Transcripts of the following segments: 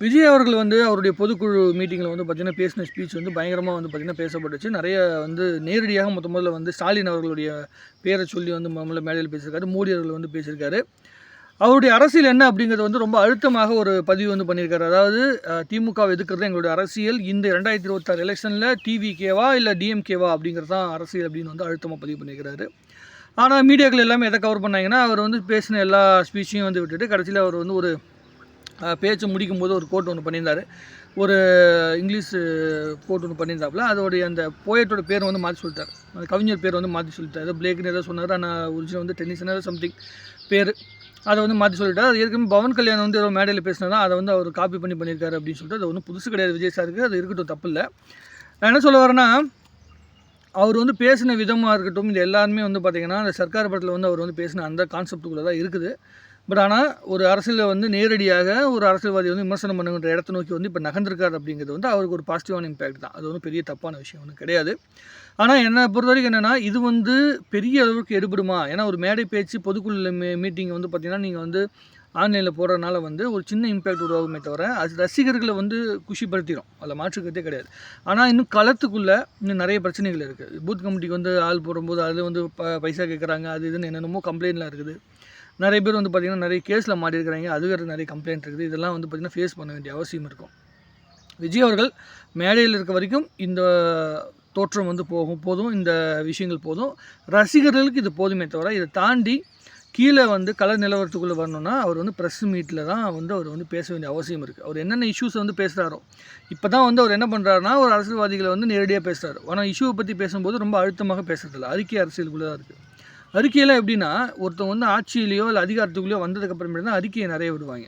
விஜய் அவர்கள் வந்து அவருடைய பொதுக்குழு மீட்டிங்கில் வந்து பார்த்திங்கன்னா பேசின ஸ்பீச் வந்து பயங்கரமாக வந்து பார்த்திங்கன்னா பேசப்பட்டுச்சு. நிறைய வந்து நேரடியாக மொத்த முதல்ல வந்து ஸ்டாலின் அவர்களுடைய பேரை சொல்லி வந்து முதல்ல மேடையில் பேசியிருக்காரு மோடி அவர்கள் வந்து பேசியிருக்காரு. அவருடைய அரசியல் என்ன அப்படிங்கிறது வந்து ரொம்ப அழுத்தமாக ஒரு பதிவு வந்து பண்ணியிருக்காரு. அதாவது திமுகவை எதிர்க்கிறது எங்களுடைய அரசியல். இந்த ரெண்டாயிரத்தி இருபத்தாறு எலெக்ஷனில் டிவிகேவா இல்லை டிஎம்கேவா அப்படிங்கிறது தான் அரசியல் அப்படின்னு வந்து அழுத்தமாக பதிவு பண்ணியிருக்காரு ஆனால் மீடியாக்கள் எல்லாமே எதை கவர் பண்ணாங்கன்னா அவர் வந்து பேசின எல்லா ஸ்பீச்சையும் வந்து விட்டுட்டு கடைசியில் அவர் வந்து ஒரு பேச்சு முடிக்கும்போது ஒரு கோட் ஒன்று பண்ணியிருந்தார். ஒரு இங்கிலீஷ் கோட் ஒன்று பண்ணியிருந்தாப்புல. அதோடைய அந்த போயட்டோட பேர் வந்து மாற்றி சொல்லிட்டார். அந்த கவிஞர் பேர் வந்து மாற்றி சொல்லிட்டார். ஏதோ பிளேக்னு ஏதோ சொன்னார். ஆனால் ஒரிஜினல் வந்து டென்னிஸ்னு சம்திங் பேர். அதை வந்து மாற்றி சொல்லிட்டார். அது ஏற்கனவே பவன் கல்யாணம் வந்து ஏதோ மேடையில் பேசினா அதை வந்து அவர் காப்பி பண்ணி பண்ணியிருக்காரு அப்படின்னு சொல்லிட்டு அது ஒன்றும் புதுசு கிடையாது விஜய் சாருக்கு. அது இருக்கட்டும் தப்பு இல்லை நான் என்ன சொல்ல வரேன்னா அவர் வந்து பேசின விதமாக இருக்கட்டும் இது எல்லாருமே வந்து பார்த்திங்கன்னா அந்த சர்க்கார் படத்தில் வந்து அவர் வந்து பேசின அந்த கான்செப்டுக்குள்ளே தான் இருக்குது. பட் ஆனால் ஒரு அரசியலில் வந்து நேரடியாக ஒரு அரசியல்வாதி வந்து விமர்சனம் பண்ணுங்கிற இடத்த நோக்கி வந்து இப்போ நகர்ந்திருக்காரு அப்படிங்கிறது வந்து அவருக்கு ஒரு பாசிட்டிவான இம்பேக்ட் தான். அது ஒன்றும் பெரிய தப்பான விஷயம் ஒன்றும் கிடையாது. ஆனால் என்னை பொறுத்த வரைக்கும் என்னென்னா இது வந்து பெரிய அளவுக்கு எடுபடுமா? ஏன்னா ஒரு மேடை பேச்சு பொதுக்குழு மீ மீட்டிங் வந்து பார்த்திங்கன்னா நீங்கள் வந்து ஆன்லைனில் போடுறதுனால வந்து ஒரு சின்ன இம்பேக்ட் உருவாகுமே தவிர அது ரசிகர்களை வந்து குஷிப்படுத்திடும் அதில் மாற்றுக்கிறதே கிடையாது. ஆனால் இன்னும் களத்துக்குள்ளே இன்னும் நிறைய பிரச்சனைகள் இருக்குது பூத் கமிட்டிக்கு வந்து ஆள் போடும்போது அது வந்து ப பைசா கேட்குறாங்க அது இதுன்னு என்னென்னமோ கம்ப்ளைண்ட்லாம் இருக்குது. நிறைய பேர் வந்து பார்த்திங்கன்னா நிறைய கேஸில் மாட்டிருக்கிறாங்க அதுக்கு நிறைய கம்ப்ளைண்ட் இருக்குது. இதெல்லாம் வந்து பார்த்திங்கன்னா ஃபேஸ் பண்ண வேண்டிய அவசியம் இருக்கும். விஜய் அவர்கள் மேடையில் இருக்க வரைக்கும் இந்த தோற்றம் வந்து போகும். போதும். இந்த விஷயங்கள் போதும். ரசிகர்களுக்கு இது போதுமே தவிர இதை தாண்டி கீழே வந்து கலர் நிலவரத்துக்குள்ளே வரணும்னா அவர் வந்து ப்ரெஸ் மீட்டில் தான் வந்து அவர் வந்து பேச வேண்டிய அவசியம் இருக்குது அவர் என்னென்ன இஷ்யூஸை வந்து பேசுகிறாரோ இப்போ தான் வந்து அவர் என்ன பண்ணுறாருனா ஒரு அரசியல்வாதிகளை வந்து நேரடியாக பேசுகிறாரு ஆனால் இஷ்யூவை பற்றி பேசும்போது ரொம்ப அழுத்தமாக பேசுறதில்ல. அறிக்கை அரசியலுக்குள்ளே தான் இருக்குது அறிக்கையெல்லாம் எப்படின்னா ஒருத்தவங்க வந்து ஆட்சியிலையோ இல்லை அதிகாரத்துக்குள்ளேயோ வந்ததுக்கப்புறமேட்டு தான் அறிக்கையை நிறைய விடுவாங்க.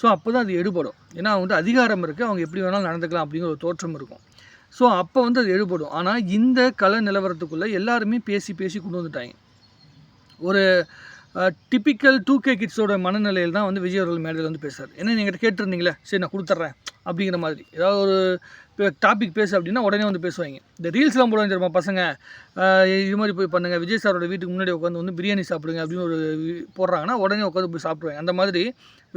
ஸோ அப்போ தான் அது எடுபடும். ஏன்னா வந்து அதிகாரம் இருக்குது அவங்க எப்படி வேணாலும் நடந்துக்கலாம் அப்படிங்கிற ஒரு தோற்றம் இருக்கும். ஸோ அப்போ வந்து அது எடுபடும். ஆனால் இந்த கல நிலவரத்துக்குள்ளே எல்லாருமே பேசி பேசி கொண்டு வந்துட்டாங்க. ஒரு டிப்பிக்கல் டூ கே கிட்ஸோட மனநிலையில் தான் வந்து விஜய் அவர்கள் மேடையில் வந்து பேசுகிறார் ஏன்னா நீங்கள் கேட்டிருந்தீங்களே? சரி நான் கொடுத்துட்றேன். அப்படிங்கிற மாதிரி. ஏதாவது ஒரு டாபிக் பேசு அப்படின்னா உடனே வந்து பேசுவாங்க. இந்த ரீல்ஸ்லாம் போடுவாங்க தெரியுமா பசங்க? இது மாதிரி போய் பண்ணுங்கள் விஜய் சாரோட வீட்டுக்கு முன்னாடி உட்காந்து வந்து பிரியாணி சாப்பிடுங்க அப்படின்னு ஒரு போடுறாங்கன்னா உடனே உட்காந்து போய் சாப்பிடுவேன் அந்த மாதிரி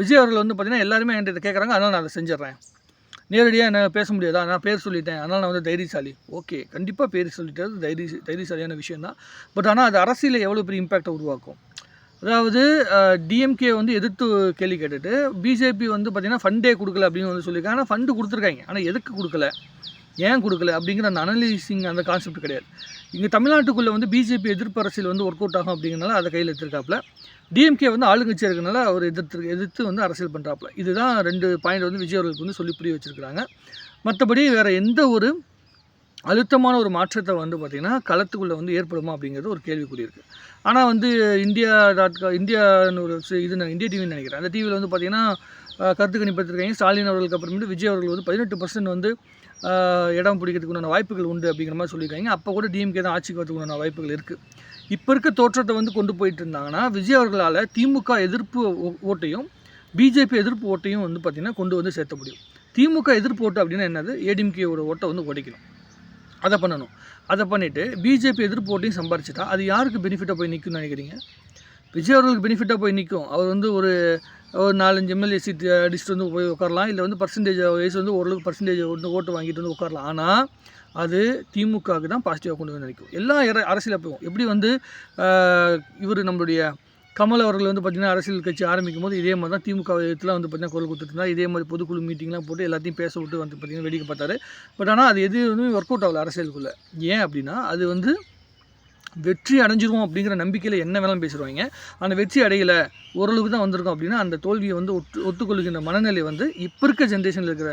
விஜய் அவர்கள் வந்து பார்த்திங்கன்னா எல்லாருமே என்கிட்ட கேட்குறாங்க அதனால் நான் அதை செஞ்சிடுறேன். நேரடியாக என்ன பேச முடியாதா? நான் பேர் சொல்லிட்டேன். அதனால் நான் வந்து தைரியசாலி. ஓகே கண்டிப்பாக பேர் சொல்லிட்டது தைரிய தைரியசாலியான விஷயம் தான் பட் ஆனால் அது அரசியலில் எவ்வளோ பெரிய இம்பேக்டை உருவாக்கும்? அதாவது டிஎம்கே வந்து எதிர்த்து கேள்வி கேட்டுட்டு பிஜேபி வந்து பார்த்திங்கன்னா ஃபண்டே கொடுக்கல அப்படின்னு வந்து சொல்லியிருக்காங்க. ஆனால் ஃபண்டு கொடுத்துருக்காங்க. ஆனால் எதுக்கு கொடுக்கல? ஏன் கொடுக்கல? அப்படிங்கிற அந்த அனலைசிங் அந்த கான்செப்ட் கிடையாது. இங்கே தமிழ்நாட்டுக்குள்ளே வந்து பிஜேபி எதிர்ப்பு அரசியல் வந்து ஒர்க் அவுட் ஆகும் அப்படிங்கிறனால அதை கையில் எடுத்திருக்காப்புல. டிஎம்கே வந்து ஆளுங்கட்சி இருக்கனால அவர் எதிர்த்து எதிர்த்து வந்து அரசியல் பண்ணுறாப்புல இதுதான் ரெண்டு பாயிண்ட் வந்து விஜய் அவர்களுக்கு வந்து சொல்லி புரிய வச்சுருக்கிறாங்க. மற்றபடி வேறு எந்த ஒரு அழுத்தமான ஒரு மாற்றத்தை வந்து பார்த்திங்கன்னா களத்துக்குள்ளே வந்து ஏற்படுமா அப்படிங்கிறது ஒரு கேள்விக்குறி இருக்குது ஆனால் வந்து இந்தியா டாட் இந்தியான்னு ஒரு இது நான் இந்தியா டிவின்னு நினைக்கிறேன். அந்த டிவியில் வந்து பார்த்திங்கன்னா கருத்து கணிப்பத்திருக்காங்க ஸ்டாலின் அவர்களுக்கு அப்புறமேட்டு விஜய் அவர்கள் வந்து பதினெட்டு பர்சன்ட் வந்து இடம் பிடிக்கிறதுக்கு உண்டான வாய்ப்புகள் உண்டு அப்படிங்கிற மாதிரி சொல்லியிருக்காங்க. அப்போ கூட டிஎம்கே தான் ஆட்சிக்கு வரதுக்கு உண்டான வாய்ப்புகள் இருக்குது இப்போ இருக்க தோற்றத்தை வந்து கொண்டு போயிட்டு இருந்தாங்கன்னா விஜய் அவர்களால் திமுக எதிர்ப்பு ஓ- ஓட்டையும் பிஜேபி எதிர்ப்பு ஓட்டையும் வந்து பார்த்திங்கன்னா கொண்டு வந்து சேர்த்த முடியும். திமுக எதிர்ப்பு ஓட்டு அப்படின்னா என்னது? ஏடிஎம்கேயோட ஓட்டை வந்து உடைக்கணும். அதை பண்ணணும். அதை பண்ணிவிட்டு பிஜேபி எதிர்ப்பு ஓட்டையும் சம்பாரிச்சிட்டா அது யாருக்கு பெனிஃபிட்டாக போய் நிற்கும்னு நினைக்கிறீங்க? விஜய் அவர்களுக்கு பெனிஃபிட்டாக போய் நிற்கும் அவர் வந்து ஒரு ஒரு நாலஞ்சு எம்எல்ஏ சீட் அடிச்சுட்டு வந்து போய் உட்காரலாம். இல்லை வந்து பர்சன்டேஜ் வயசு வந்து ஓரளவுக்கு பர்சன்டேஜ் வந்து ஓட்டு வாங்கிட்டு வந்து உட்காரலாம். ஆனால் அது திமுகவுக்கு தான் பாசிட்டிவாக கொண்டு வந்து நினைக்கும் எல்லா அரசியல் அப்பவும் எப்படி வந்து இவர் நம்மளுடைய கமல் அவர்கள் வந்து பார்த்திங்கன்னா அரசியல் கட்சி ஆரம்பிக்கும் போது இதே மாதிரி தான் திமுக இதெல்லாம் வந்து பார்த்திங்கன்னா குரல் கொடுத்துட்டு இருந்தா இதே மாதிரி பொதுக்குழு மீட்டிங்லாம் போட்டு எல்லாத்தையும் பேச விட்டு வந்து பார்த்திங்கன்னா வேடிக்கை பார்த்தாரு. பட் ஆனால் அது எது வந்து ஒர்க் அவுட் ஆகல அரசியலுக்குள்ளே. ஏன் அப்படின்னா அது வந்து வெற்றி அடைஞ்சிருவோம் அப்படிங்கிற நம்பிக்கையில் என்ன வேணாலும் பேசிடுவாங்க. அந்த வெற்றி அடையலை ஓரளவுக்கு தான் வந்திருக்கோம் அப்படின்னா அந்த தோல்வியை வந்து ஒட்டு ஒத்துக்கொள்கின்ற மனநிலை வந்து இப்போ இருக்க ஜென்ரேஷனில் இருக்கிற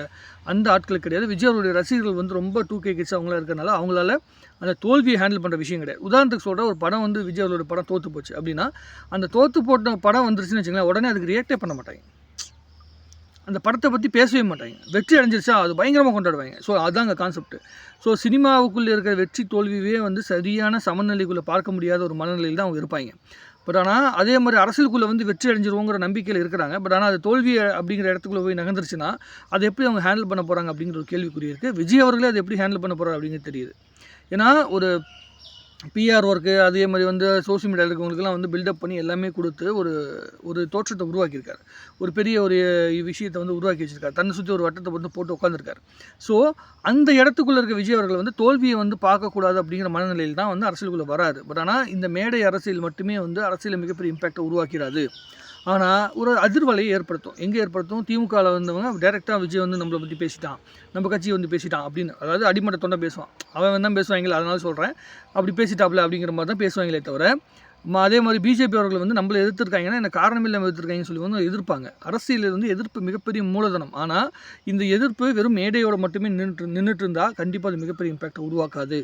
அந்த ஆட்களுக்கு கிடையாது. விஜய் அவருடைய ரசிகர்கள் வந்து ரொம்ப டூ கே கிட்ஸ் அவங்களா இருக்கிறனால அவங்களால அந்த தோல்வியை ஹேண்டில் பண்ணுற விஷயம் கிடையாது. உதாரணத்துக்கு சொல்கிற ஒரு படம் வந்து விஜய் அவரோட படம் தோற்று போச்சு அப்படின்னா அந்த தோற்று போட்ட படம் வந்துருச்சுன்னு வச்சுங்களேன் உடனே அதுக்கு ரியாக்டே பண்ண மாட்டாங்க. அந்த படத்தை பற்றி பேசவே மாட்டாங்க. வெற்றி அடைஞ்சிருச்சா அது பயங்கரமாக கொண்டாடுவாங்க. ஸோ அதுதாங்க கான்செப்ட் ஸோ சினிமாவுக்குள்ளே இருக்கிற வெற்றி தோல்வியே வந்து சரியான சமநிலைக்குள்ளே பார்க்க முடியாத ஒரு மனநிலையில் தான் அவங்க இருப்பாங்க. பட் ஆனால் அதே மாதிரி அரசியலுக்குள்ளே வந்து வெற்றி அடைஞ்சிருவோங்கிற நம்பிக்கையில் இருக்கிறாங்க. பட் ஆனால் அது தோல்வி அப்படிங்கிற இடத்துக்குள்ளே போய் நகர்ந்துருச்சுன்னா அதை எப்படி அவங்க ஹேண்டில் பண்ண போகிறாங்க அப்படிங்கிற ஒரு கேள்விக்குறி இருக்குது விஜய் அவர்களே அதை எப்படி ஹேண்டில் பண்ண போகிறார் அப்படிங்கிறது தெரியுது. ஏன்னா ஒரு பிஆர் ஒர்க்கு அதே மாதிரி வந்து சோஷியல் மீடியாவில் இருக்கவங்களுக்குலாம் வந்து பில்டப் பண்ணி எல்லாமே கொடுத்து ஒரு ஒரு தோற்றத்தை உருவாக்கியிருக்காரு. ஒரு பெரிய ஒரு விஷயத்தை வந்து உருவாக்கி வச்சிருக்காரு. தன்னை சுற்றி ஒரு வட்டத்தை வந்து போட்டு உட்காந்துருக்காரு ஸோ அந்த இடத்துக்குள்ளே இருக்க விஜய் அவர்கள் வந்து தோல்வியை வந்து பார்க்கக்கூடாது அப்படிங்கிற மனநிலையில் தான் வந்து அரசியலுக்குள்ளே வராது பட் ஆனால் இந்த மேடை அரசியல் மட்டுமே வந்து அரசியலில் மிகப்பெரிய இம்பேக்டை உருவாக்கிறாது. ஆனால் ஒரு அதிர்வலையை ஏற்படுத்தும். எங்கே ஏற்படுத்தும்? திமுகவில் வந்தவங்க டேரெக்டாக விஜய் வந்து நம்மளை பற்றி பேசிட்டான். நம்ம கட்சியை வந்து பேசிட்டான் அப்படின்னு. அதாவது அடிமட்ட தொண்டை பேசுவான். அவன் தான் பேசுவாங்களே அதனால சொல்கிறேன் அப்படி பேசிட்டாப்ல அப்படிங்கிற மாதிரி தான் பேசுவாங்களே தவிர அதே மாதிரி பிஜேபி அவர்கள் வந்து நம்மளை எதிர்த்திருக்காங்கன்னா என்ன காரணம் இல்லாமல் எதிர்த்துருக்காங்கன்னு சொல்லி வந்து எதிர்ப்பாங்க. அரசியலில் வந்து எதிர்ப்பு மிகப்பெரிய மூலதனம். ஆனால் இந்த எதிர்ப்பு வெறும் மேடையோட மட்டுமே நின்று நின்றுட்டு இருந்தால் கண்டிப்பாக அது மிகப்பெரிய இம்பேக்டை உருவாக்காது.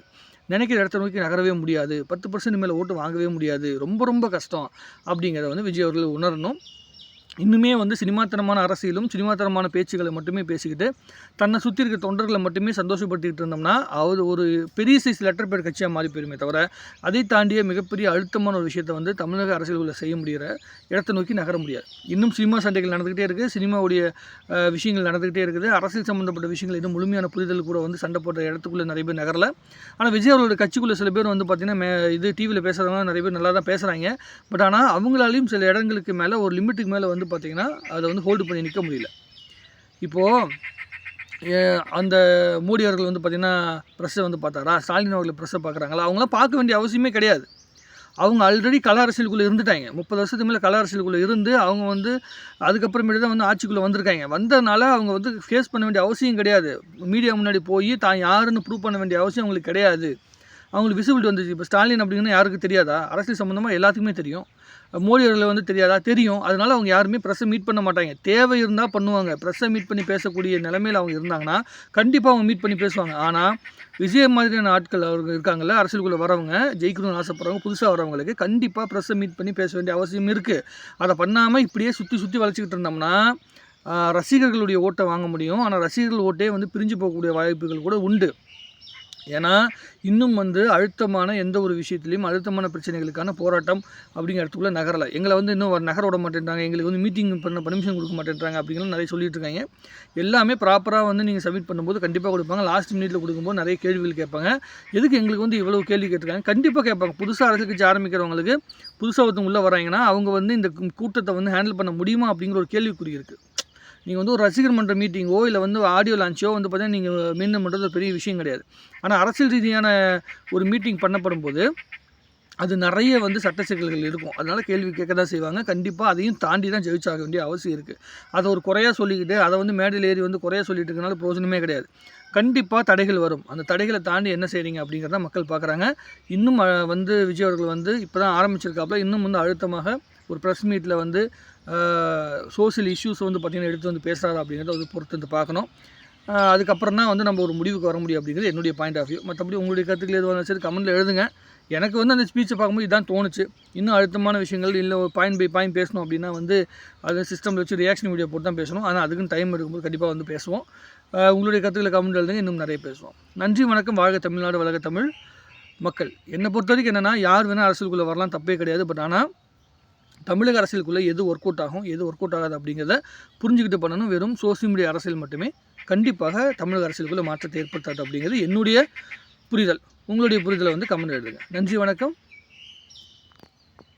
நினைக்கிற இடத்த நோக்கி நகரவே முடியாது. பத்து பர்சன்ட் மேலே ஓட்டு வாங்கவே முடியாது. ரொம்ப ரொம்ப கஷ்டம் அப்படிங்கிறத வந்து விஜய் அவர்கள் உணரணும். இன்னுமே வந்து சினிமாத்தனமான அரசியலும் சினிமாத்தனமான பேச்சுகளை மட்டுமே பேசிக்கிட்டு தன்னை சுற்றி இருக்க தொண்டர்களை மட்டுமே சந்தோஷப்படுத்திக்கிட்டு இருந்தோம்னா அவர் ஒரு பெரிய சைஸ் லெட்டர் பேர் கட்சியாக மாறி போயிருமே தவிர அதை தாண்டிய மிகப்பெரிய அழுத்தமான ஒரு விஷயத்தை வந்து தமிழக அரசியலுக்குள்ள செய்ய முடிகிற இடத்தை நோக்கி நகர முடியாது. இன்னும் சினிமா சண்டைகள் நடந்துக்கிட்டே இருக்குது சினிமாவுடைய விஷயங்கள் நடந்துக்கிட்டே இருக்குது. அரசியல் சம்மந்தப்பட்ட விஷயங்கள் இன்னும் முழுமையான புரிதல் கூட வந்து சண்டை போடுற இடத்துக்குள்ளே நிறைய பேர் நகரல. ஆனால் விஜய் அவர்களோட கட்சிக்குள்ளே சில பேர் வந்து பார்த்திங்கன்னா மே இது டிவியில் பேசுகிறவங்க நிறைய பேர் நல்லா தான் பேசுகிறாங்க பட் ஆனால் அவங்களாலையும் சில இடங்களுக்கு மேலே ஒரு லிமிட்டுக்கு மேலே வந்து பார்த்திங்கன்னா அதை வந்து ஹோல்டு பண்ணி நிற்க முடியல. இப்போது அந்த மோடி அவர்கள் வந்து பார்த்திங்கன்னா ப்ரெஸ்ஸை வந்து பார்த்தாரா? ஸ்டாலின் அவர்கள் ப்ரெஸ்ஸை பார்க்குறாங்களா? அவங்களாம் பார்க்க வேண்டிய அவசியமே கிடையாது. அவங்க ஆல்ரெடி கல அரசியலுக்குள்ளே இருந்துட்டாங்க. முப்பது வருஷத்துக்கு மேலே கல அரசியலுக்குள்ளே இருந்து அவங்க வந்து அதுக்கப்புறமேட்டு தான் வந்து ஆட்சிக்குள்ளே வந்திருக்காங்க. வந்ததுனால அவங்க வந்து ஃபேஸ் பண்ண வேண்டிய அவசியம் கிடையாது. மீடியா முன்னாடி போய் தான் யாருன்னு ப்ரூவ் பண்ண வேண்டிய அவசியம் அவங்களுக்கு கிடையாது. அவங்களுக்கு விசிபிலிட்டி வந்துச்சு இப்போ ஸ்டாலின் அப்படிங்கன்னா யாருக்கு தெரியாதா? அரசியல் சம்மந்தமாக எல்லாத்துக்குமே தெரியும். மோடி அவர்களை வந்து தெரியாதா? தெரியும். அதனால அவங்க யாருமே ப்ரெஸ்ஸை மீட் பண்ண மாட்டாங்க. தேவை இருந்தால் பண்ணுவாங்க. ப்ரெஸ்ஸை மீட் பண்ணி பேசக்கூடிய நிலைமையில் அவங்க இருந்தாங்கன்னா கண்டிப்பாக அவங்க மீட் பண்ணி பேசுவாங்க. ஆனால் விஜய் மாதிரியான ஆட்கள் அவங்க இருக்காங்கல்ல அரசியலுக்குள்ளே வரவங்க ஜெயிக்கணும்னு ஆசைப்படுறவங்க புதுசாக வரவங்களுக்கு கண்டிப்பாக ப்ரெஸ்ஸை மீட் பண்ணி பேச வேண்டிய அவசியம் இருக்குது அதை பண்ணாமல் இப்படியே சுற்றி சுற்றி வளர்ச்சிக்கிட்டு இருந்தோம்னா ரசிகர்களுடைய ஓட்டை வாங்க முடியும். ஆனால் ரசிகர்கள் ஓட்டே வந்து பிரிஞ்சு போகக்கூடிய வாய்ப்புகள் கூட உண்டு. ஏன்னா இன்னும் வந்து அழுத்தமான எந்த ஒரு விஷயத்துலையும் அழுத்தமான பிரச்சனைகளுக்கான போராட்டம் அப்படிங்கிற இடத்துக்குள்ளே நகரலை. எங்களை வந்து இன்னும் ஒரு நகர விட மாட்டேன்றாங்க. எங்களுக்கு வந்து மீட்டிங் பண்ண பர்மிஷன் கொடுக்க மாட்டேன்றாங்க அப்படிங்கிற நிறைய சொல்லிட்டு இருக்காங்க எல்லாமே ப்ராப்பராக வந்து நீங்கள் சப்மிட் பண்ணும்போது கண்டிப்பாக கொடுப்பாங்க. லாஸ்ட் மினிட்ல கொடுக்கும்போது நிறைய கேள்விகள் கேட்பாங்க. எதுக்கு எங்களுக்கு வந்து இவ்வளோ கேள்வி கேட்டிருக்காங்க? கண்டிப்பாக கேட்பாங்க. புதுசாக அரசியல் கட்சி ஆரம்பிக்கிறவங்களுக்கு புதுசாக ஒருத்தவங்க உள்ளே வராங்கன்னா அவங்க வந்து இந்த கூட்டத்தை வந்து ஹேண்டில் பண்ண முடியுமா அப்படிங்கிற ஒரு கேள்விக்குறி இருக்குது நீங்கள் வந்து ஒரு ரசிகர் மன்ற மீட்டிங்கோ இல்லை வந்து ஆடியோ லான்ச்சோ வந்து பார்த்தீங்கன்னா நீங்கள் மீண்டும் பண்ணுறது பெரிய விஷயம் கிடையாது. ஆனால் அரசியல் ரீதியான ஒரு மீட்டிங் பண்ணப்படும் போது அது நிறைய வந்து சட்ட சிக்கல்கள் இருக்கும். அதனால் கேள்வி கேட்க தான் செய்வாங்க. கண்டிப்பாக அதையும் தாண்டி தான் ஜெயிச்சாக வேண்டிய அவசியம் இருக்குது அதை ஒரு குறையாக சொல்லிக்கிட்டு அதை வந்து மேடையில் ஏறி வந்து குறையாக சொல்லிட்டு இருக்கனால பிரோஜனமே கிடையாது. கண்டிப்பாக தடைகள் வரும். அந்த தடைகளை தாண்டி என்ன செய்கிறீங்க அப்படிங்கிறத மக்கள் பார்க்குறாங்க இன்னும் வந்து விஜய் அவர்கள் வந்து இப்போ தான் ஆரம்பிச்சிருக்காப்புல இன்னும் வந்து அழுத்தமாக ஒரு ப்ரெஸ் மீட்டில் வந்து சோஷியல் இஷ்யூஸ் வந்து பார்த்திங்கன்னா எடுத்து வந்து பேசுகிறாரு அப்படிங்கிறத வந்து பொறுத்து வந்து பார்க்கணும். அதுக்கப்புறம் தான் வந்து நம்ம ஒரு முடிவுக்கு வர முடியும் அப்படிங்கிறது என்னுடைய பாயிண்ட் ஆஃப் வியூ மற்றபடி உங்களுடைய கருத்துக்கள் எதுவாக இருந்தாலும் சரி கமெண்ட்டில் எழுதுங்க. எனக்கு வந்து அந்த ஸ்பீச்சை பார்க்கும்போது இதான் தோணுச்சு. இன்னும் அழுத்தமான விஷயங்கள் இல்லை ஒரு பாயிண்ட் பை பாயிண்ட் பேசணும் அப்படின்னா வந்து அது சிஸ்டமில் வச்சு ரியாக்ஷன் வீடியோ போட்டு தான் பேசணும். ஆனால் அதுக்குன்னு டைம் எடுக்கும்போது கண்டிப்பாக வந்து பேசுவோம். உங்களுடைய கருத்துக்களை கமெண்ட் எழுதுங்க. இன்னும் நிறைய பேசுவோம். நன்றி வணக்கம். வாழ்க தமிழ்நாடு வழக தமிழ் மக்கள். என்னை பொறுத்த வரைக்கும் என்னென்னா யார் வேணால் அரசியலுக்குள்ளே வரலாம் தப்பே கிடையாது. பட் ஆனால் தமிழக அரசியலுக்குள்ளே எது ஒர்க் அவுட் ஆகும் எது ஒர்க் அவுட் ஆகாது அப்படிங்கிறத புரிஞ்சுக்கிட்டு பண்ணணும். வெறும் சோசியல் மீடியா அரசியல் மட்டுமே. கண்டிப்பாக தமிழக அரசியலுக்குள்ளே மாற்றத்தை ஏற்படுத்தாது அப்படிங்கிறது என்னுடைய புரிதல். உங்களுடைய புரிதலை வந்து கமெண்ட் எழுதுங்க. நன்றி வணக்கம்.